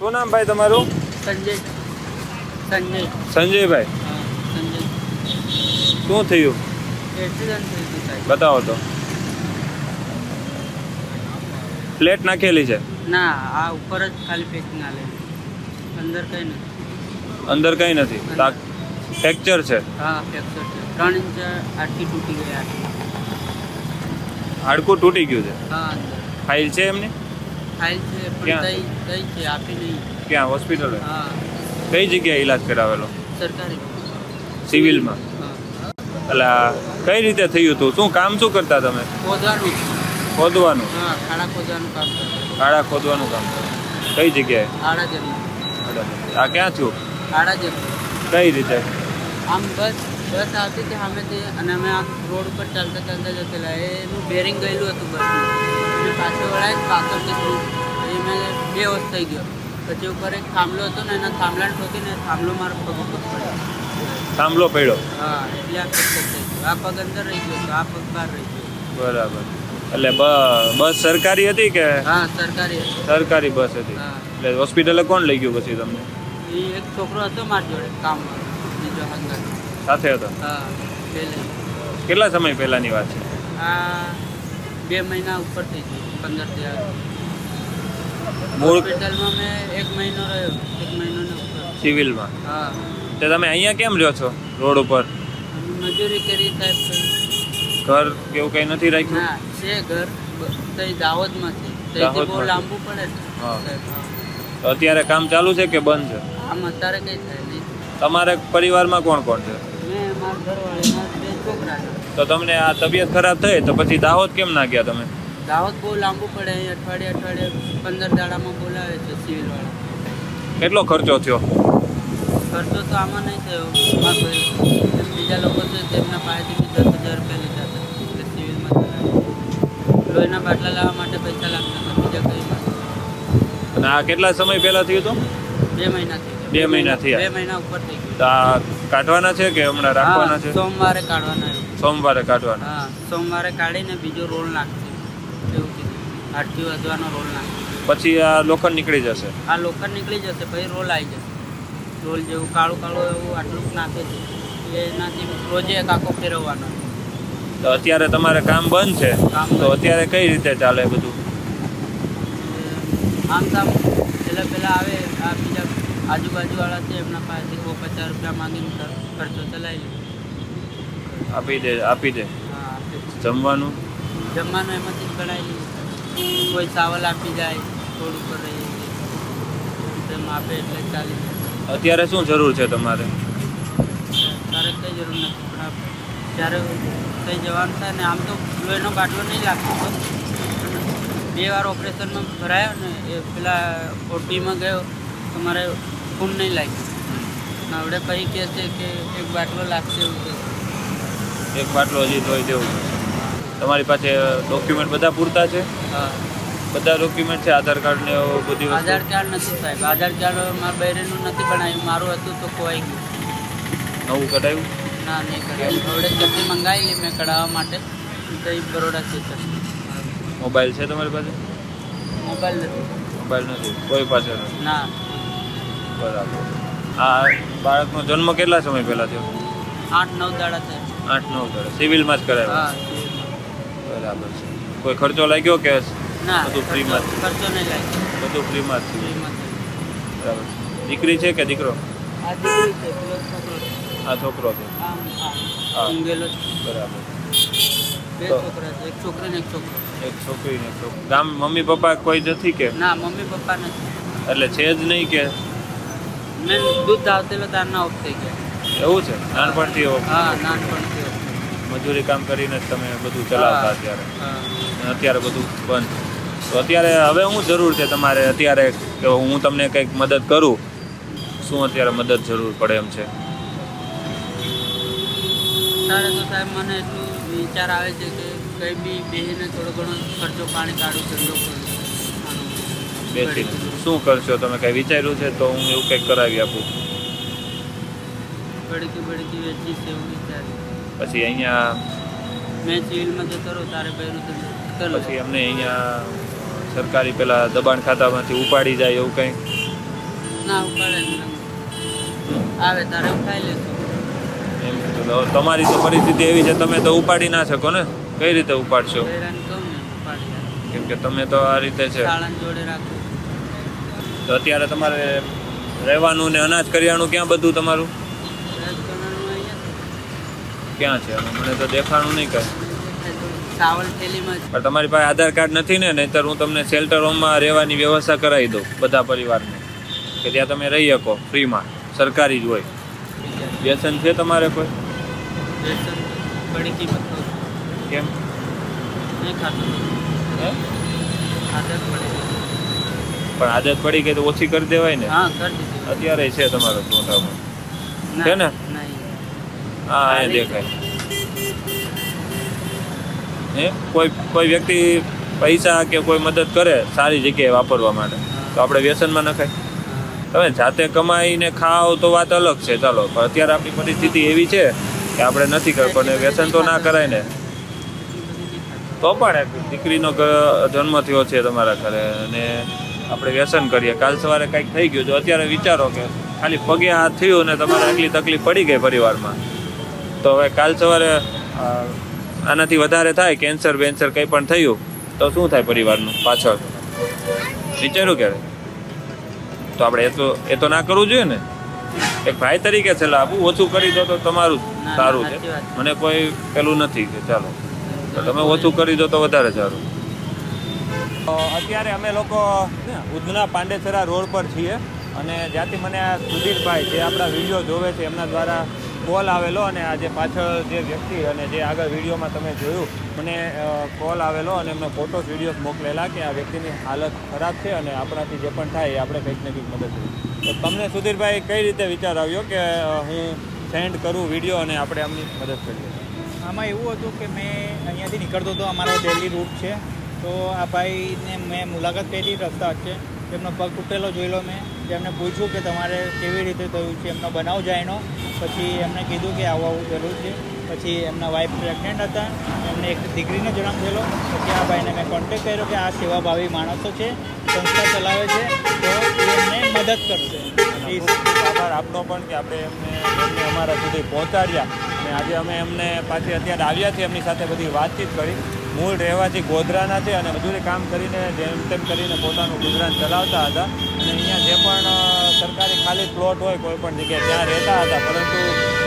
શું નામ ભાઈ તમારું? સંજય. સંજય. સંજયભાઈ. શું થયું? બતાવો તો. પ્લેટ નાખેલી છે? ના આ ઉપર જ ખાલી પેકિંગ આલે અંદર કઈ નથી. અંદર કંઈ નથી. ફ્રેક્ચર છે? હા ફ્રેક્ચર છે. ત્રણ ઇંચ આટકી તૂટી ગઈ આટલી. હાડકું તૂટી ગયું છે? હા ફાઇલ છે એમની? ફાઇલ છે? પણ કઈ કઈ છે આપી નહીં. ક્યાં? હોસ્પિટલ? હા. કઈ જગ્યાએ ઈલાજ કરાવેલો? સરકારી. સિવિલમાં? એટલે કઈ રીતે થયું હતું શું કામ શું કરતા તમે? ખોદવાનું. ખોદવાનું? હા ખાડા ખોદવાનું કામ ખાડા ખોદવાનું કામ કઈ જગ્યાએ? આડા આ ક્યાં છું? આડા કઈ રીતે? આમ બસ બસ આવતી હતી સામેથી અને અમે આમ રોડ ઉપર ચાલતા ચાલતા જતેલા એનું બેરિંગ ગયેલું હતું બસનું. અને પાછો વળાય પાછળથી થોડું એ મેં બે વર્ષ થઈ ગયો. પછી ઉપર એક થાંભલો હતો ને એના થાંભલાને ઠોકીને થાંભલો મારો પગ ઉપર પડ્યો. થાંભલો પડ્યો? હા એટલે આ પગ થઈ ગયું. આ પગ અંદર રહી ગયો તો આ પગ બહાર રહી ગયો. બરાબર. એટલે બસ સરકારી હતી કે? હા સરકારી હતું. સરકારી બસ હતી. હા. એટલે હોસ્પિટલે કોણ લઈ ગયું પછી તમને? એ એક છોકરો હતો મારી જોડે કામમાં. બીજો સાથે હતો? હા કેટલા સમય પહેલાની વાત છે? આ બે મહિના ઉપર થઈ ગયું પંદરથી મૂળ હોસ્પિટલમાં મેં એક મહિનો રહ્યો એક મહિનો સિવિલમાં? હા. તો તમે અહીંયા કેમ રહ્યો છો રોડ ઉપર? મજૂરી કરી સાહેબ. ઘર કેવું કંઈ નથી રાખ્યું? ના છે ઘર તઈ દાહોદમાં છે. તઈ બહુ લાંબુ પડે છે હા. તો અત્યારે કામ ચાલુ છે કે બંધ છે? આમ અત્યારે કઈ થાય નહીં. તમારે પરિવારમાં કોણ કોણ છે? મેં મારા ઘરવાળી તો તમને આ તબિયત ખરાબ થઈ તો પછી દાહોદ કેમ ના ગયા તમે? દાહોદ બહુ લાંબુ પડે અહીં અઠવાડિયે અઠવાડિયે પંદર દાડામાં બોલાવે છે સિવિલવાળા. કેટલો ખર્ચો થયો? ખર્ચો તો આમાં નહીં થયો. બીજા લોકો છે તેમના પાસેથી બી દસ હજાર રૂપિયા લીધા હતા. એટલે સિવિલમાં. લોહીના બાટલા લાવવા માટે પૈસા લાગતા હતા બીજા કઈ અને આ કેટલા સમય પહેલા થયું હતું? બે મહિના થયું. બે મહિના થયા. બે મહિના ઉપર થઈ ગયું. આ કાઢવાના છે કે હમણાં રાખવાના છે? સોમવારે કાઢવાના સોમવારે કાઢવાના? હા સોમવારે કાઢીને બીજો રોલ નાખશે. એવું કીધું. આઠથી વધવાનો રોલ નાખશે. પછી આ લોખંડ નીકળી જશે? આ લોખંડ નીકળી જશે પછી રોલ આવી જશે. રોલ જેવું કાળું કાળું એવું આટલું નાખે છે. એટલે એનાથી રોજે એક આખો ફેરવવાનો તો અત્યારે તમારે કામ બંધ છે? તો અત્યારે કઈ રીતે ચાલે બધું? આમ તો પહેલાં પહેલાં આવે આ બીજા આજુબાજુવાળા છે એમના પાસેથી સો પચાસ રૂપિયા માંગીને ખર્ચો ચલાવી લે. આપી દે આપી દે. જમવાનું? જમવાનું એમાંથી જ કઢાવી કોઈ ચાવલ આપી જાય થોડું પર રહીએ તેમ આપે એટલે ચાલી જાય. અત્યારે શું જરૂર છે તમારે? તારે કંઈ જરૂર નથી પણ જ્યારે કંઈ જવાનું થાય ને આમ તો લોહીનો બાટલો નહીં લાગતો બે વાર ઓપરેશનમાં ભરાયો ને એ પેલા ઓટીમાં ગયો તો મારે ખૂન નહીં લાગ્યું. આપણે કંઈ કહે છે કે એક બાટલો લાગશે એવું કે એક બાટલો હજી ધોઈ દેવું તમારી પાસે ડોક્યુમેન્ટ બધા પૂરતા છે? હા. બધા ડોક્યુમેન્ટ છે આધાર કાર્ડ ને બધી આધાર કાર્ડ નથી સાહેબ. આધાર કાર્ડ મારા બૈરેનું નથી બનાવ્યું. મારું હતું તો ખોવાઈ ગયું. નવું કઢાવ્યું ના નહીં કઢાવ્યું હવે જલ્દી મંગાવી મેં કઢાવવા માટે. કઈ બરોડા છે મોબાઈલ છે તમારી પાસે? મોબાઈલ નથી. મોબાઈલ નથી. કોઈ પાસે નથી? ના. બરાબર. આ બાળકનો જન્મ કેટલા સમય પહેલા થયો? આઠ નવ દાડા થયા. આઠ નવ દાડા. સિવિલમાં જ કરાવ્યો બરાબર છે. કોઈ ખર્ચો લાગ્યો કે ના બધું ફ્રીમાં ખર્ચો નહીં લાગ્યો. બધું ફ્રીમાં જ બરાબર દીકરી છે કે દીકરો? આ છોકરો છે. બરાબર. બે છોકરા છે એક છોકરો ને એક છોકરો. એક છોકરી ને એક છોકરો. ગામ મમ્મી પપ્પા કોઈ નથી કે? ના મમ્મી પપ્પા નથી. એટલે છે જ નહીં કે? મેં દૂધ ધાવતેલો તારના ઓફ થઈ ગયા. એવું છે? નાનપણથી ઓફ? હા નાનપણથી. મજૂરી કામ કરીને જ તમે બધું ચલાવતા અત્યારે? અત્યારે બધું બંધ. તો અત્યારે હવે શું જરૂર છે તમારે અત્યારે કે હું તમને કંઈક મદદ કરું? શું અત્યારે મદદ જરૂર પડે એમ છે? તારે તો સાહેબ મને એટલું વિચાર આવે છે કે કંઈ બી બેસીને થોડો ઘણો ખર્ચો પાણી કાઢું ધંધો કરું બેસીને શું કરશો? તમે કંઈ વિચાર્યું છે તો હું એવું કંઈક કરાવી આપું. બળકી બળકી વેચી છે એવું વિચાર્યું. પછી અહીંયા મેં સિવિલમાં જતો રહું તારે પહેરું તો કર લો. પછી અમને અહીંયા સરકારી પેલા દબાણ ખાતામાંથી ઉપાડી જાય એવું કંઈ? ના ઉપાડે આવે તારે ઉઠાઈ લેશું એમ તો તમારી તો પરિસ્થિતિ એવી છે તમે તો ઉપાડી ના શકો ને? કઈ રીતે ઉપાડશો. કેમ કે તમે તો આ રીતે છે. જોડે રાખું. તો અત્યારે તમારે રહેવાનું ને અનાજ કરિયાણું ક્યાં બધું તમારું? ક્યાં છે? મને તો દેખાણું નહીં જ પણ તમારી પાસે આધાર કાર્ડ નથી ને નહીંતર હું તમને શેલ્ટર હોમમાં રહેવાની વ્યવસ્થા કરાવી દઉં બધા પરિવારને કે ત્યાં તમે રહી શકો ફ્રીમાં સરકારી જ હોય. વ્યસન છે તમારે કોઈ? કેમ? નહીં ખાતું હે? આદત પડે પણ આદત પડી ગઈ તો ઓછી કરી દેવાય ને? અત્યારે છે તમારો મોટામાં છે ને? હા એ દેખાય. હે? કોઈ કોઈ વ્યક્તિ પૈસા કે કોઈ મદદ કરે સારી જગ્યાએ વાપરવા માટે તો આપણે વ્યસનમાં નખાય તમે જાતે કમાઈને ખાઓ તો વાત અલગ છે ચાલો. પણ અત્યારે આપણી પરિસ્થિતિ એવી છે કે આપણે નથી કર પણ વ્યસન તો ના કરાય ને. તો પણ દીકરીનો જન્મ થયો છે તમારા ઘરે અને આપણે વ્યસન કરીએ. કાલ સવારે કંઈક થઈ ગયું જો અત્યારે વિચારો કે ખાલી પગે હાથ થયું ને તમારે આટલી તકલીફ પડી ગઈ પરિવારમાં. તો હવે કાલ સવારે આનાથી વધારે થાય કેન્સર બેન્સર કંઈ પણ થયું તો શું થાય પરિવારનું પાછળ? વિચાર્યું ક્યારે? તો આપણે એ તો એ તો ના કરવું જોઈએ ને. એક ભાઈ તરીકે છેલ્લા આપું ઓછું કરી દો તો તમારું સારું છે. મને કોઈ પેલું નથી કે ચાલો. તો તમે ઓછું કરી દો તો વધારે સારું. અત્યારે અમે લોકો ઉધના પાંડેસરા રોડ પર છીએ અને જ્યાંથી મને આ સુધીરભાઈ જે આપણા વીડિયો જોવે છે એમના દ્વારા કોલ આવેલો અને આ જે પાછળ જે વ્યક્તિ અને જે આગળ વિડીયોમાં તમે જોયું, મને કોલ આવેલો અને એમને ફોટોસ વિડીયોઝ મોકલેલા કે આ વ્યક્તિની હાલત ખરાબ છે અને આપણાથી જે પણ થાય એ આપણે કંઈક ને કંઈક મદદ કરીએ. તો તમને સુધીરભાઈ કઈ રીતે વિચાર આવ્યો કે હું સેન્ડ કરું વીડિયો અને આપણે એમની મદદ કરીએ? આમાં એવું હતું કે મેં અહીંયાથી નીકળતો હતો અમારો ડેલી રૂટ છે. તો આ ભાઈને મેં મુલાકાત કરી રસ્તા વચ્ચે. એમનો પગ તૂટેલો જોઈ લો મેં એમને પૂછ્યું કે તમારે કેવી રીતે થયું છે, એમનો બનાવ જાયનો પછી એમને કીધું કે આવું આવું થયેલું છે. પછી એમના વાઈફ પ્રેગ્નન્ટ હતા. એમને એક દીકરીને જન્મ થયેલો. પછી આ ભાઈને મેં કોન્ટેક કર્યો કે આ સેવાભાવી માણસો છે, સંસ્થા ચલાવે છે, તો એમને મદદ કરશે. આભાર આપનો પણ કે આપણે એમને એમને અમારા સુધી પહોંચાડ્યા. અને આજે અમે એમને પાછી અત્યારે આવ્યા છીએ, એમની સાથે બધી વાતચીત કરી. મૂળ રહેવાથી ગોધરાના છે અને મજૂરી કામ કરીને જેમ તેમ કરીને પોતાનું ગુજરાન ચલાવતા હતા. અને અહીંયા જે પણ સરકારી ખાલી પ્લોટ હોય કોઈ પણ જગ્યાએ ત્યાં રહેતા હતા. પરંતુ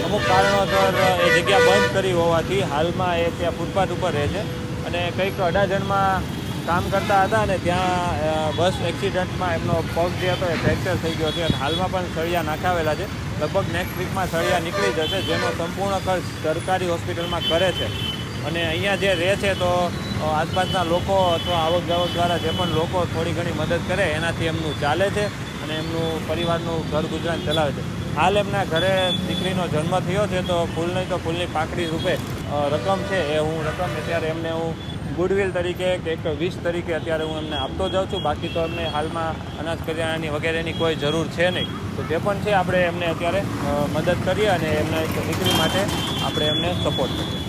અમુક કારણોસર એ જગ્યા બંધ કરી હોવાથી હાલમાં એ ત્યાં ફૂટપાથ ઉપર રહે છે. અને કંઈક અડાજણમાં કામ કરતા હતા અને ત્યાં બસ એક્સિડન્ટમાં એમનો પગ જે હતો એ ફ્રેક્ચર થઈ ગયો છે. અને હાલમાં પણ સળિયા નાખાવેલા છે. લગભગ નેક્સ્ટ વીકમાં સળિયા નીકળી જશે, જેનો સંપૂર્ણ ખર્ચ સરકારી હોસ્પિટલમાં કરે છે. અને અહીંયા જે રહે છે તો આસપાસના લોકો અથવા આવક જાવક દ્વારા જે પણ લોકો થોડી ઘણી મદદ કરે, એનાથી એમનું ચાલે છે અને એમનું પરિવારનું ઘર ગુજરાન ચલાવે છે. હાલ એમના ઘરે દીકરીનો જન્મ થયો છે તો ફૂલ નહીં તો ફૂલની પાકડી રૂપે રકમ છે એ હું રકમ અત્યારે એમને હું ગુડવિલ તરીકે કે એક વીસ તરીકે અત્યારે હું એમને આપતો જાઉં છું. બાકી તો એમને હાલમાં અનાજ કરિયાણાની વગેરેની કોઈ જરૂર છે નહીં. તો જે પણ છે આપણે એમને અત્યારે મદદ કરીએ અને એમને દીકરી માટે આપણે એમને સપોર્ટ કરીએ.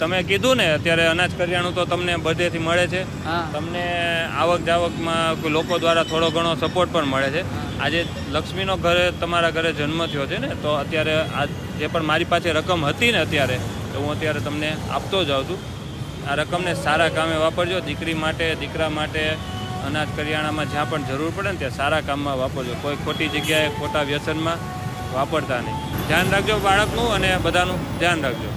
તમે કીધું ને અત્યારે અનાજ કરિયાણું તો તમને બધેથી મળે છે. તમને આવક જાવકમાં લોકો દ્વારા થોડો ઘણો સપોર્ટ પણ મળે છે. આજે લક્ષ્મીનો ઘરે તમારા ઘરે જન્મ થયો છે ને તો અત્યારે આ જે પણ મારી પાસે રકમ હતી ને અત્યારે તો હું અત્યારે તમને આપતો જાઉં છું. આ રકમને સારા કામે વાપરજો. દીકરી માટે દીકરા માટે અનાજ કરિયાણામાં જ્યાં પણ જરૂર પડે ને ત્યાં સારા કામમાં વાપરજો. કોઈ ખોટી જગ્યાએ ખોટા વ્યસનમાં વાપરતા નહીં. ધ્યાન રાખજો બાળકનું અને બધાનું ધ્યાન રાખજો.